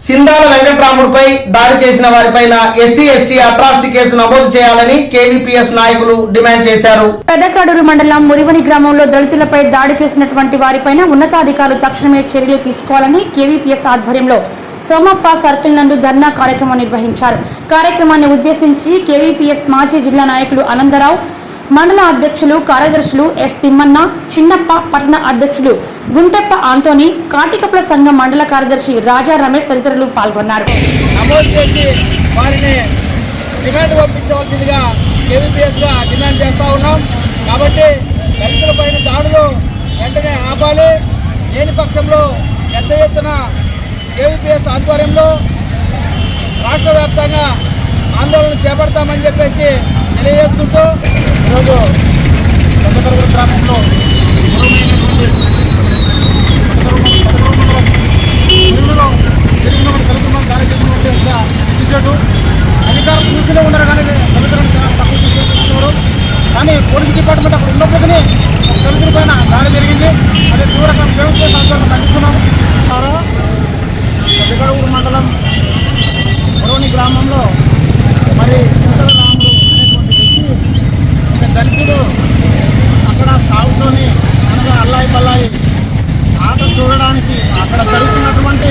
సిందాల వెంకట్రాముడిపై దాడి చేసిన వారిపైన ఎస్సీ ఎస్టీ అట్రాసిటీ కేసు నమోదు చేయాలని కేవీపీఎస్ నాయకులు డిమాండ్ చేశారు. పెద్దకాడూరు మండలం మురివని గ్రామంలో దళితులపై దాడి చేసినటువంటి వారిపైన ఉన్నతాధికారులు తక్షణమే చర్యలు తీసుకోవాలని కేవీపీఎస్ ఆధ్వర్యంలో సోమప్ప సర్కిల్ నందు ధర్నా కార్యక్రమం నిర్వహించారు. కార్యక్రమాన్ని ఉద్దేశించి కేవీపీఎస్ మాజీ జిల్లా నాయకులు అనందరావు మండల అధ్యక్షులు కార్యదర్శులు ఎస్ తిమ్మన్న చిన్నప్ప పట్టణ అధ్యక్షులు గుంటప్ప ఆంతోని కాటికపుల సంఘం మండల కార్యదర్శి రాజా రమేష్ తదితరులు పాల్గొన్నారు. నమోదు వారిని డిమాండ్ పంపించవలసిందిగా కేవీపీఎస్గా డిమాండ్ చేస్తూ ఉన్నాం. కాబట్టి రైతుల దళితులపైన దాడులు వెంటనే ఆపాలి. లేని పక్షంలో పెద్ద ఎత్తున కేవీపీఎస్ ఆధ్వర్యంలో రాష్ట్ర వ్యాప్తంగా ఆందోళన చేపడతామని చెప్పేసి తెలియజేసుకుంటూ ఈరోజు కొత్తగూరు గ్రామంలో అధికారం చూస్తూనే ఉన్నారు కానీ దళితులను చాలా తక్కువ కానీ పోలీస్ డిపార్ట్మెంట్ అక్కడ ఉన్నప్పటికీ పైన దాడి జరిగింది. కూర్చొని అనగా అల్లాయి పల్లాయి ఆట చూడడానికి అక్కడ జరుగుతున్నటువంటి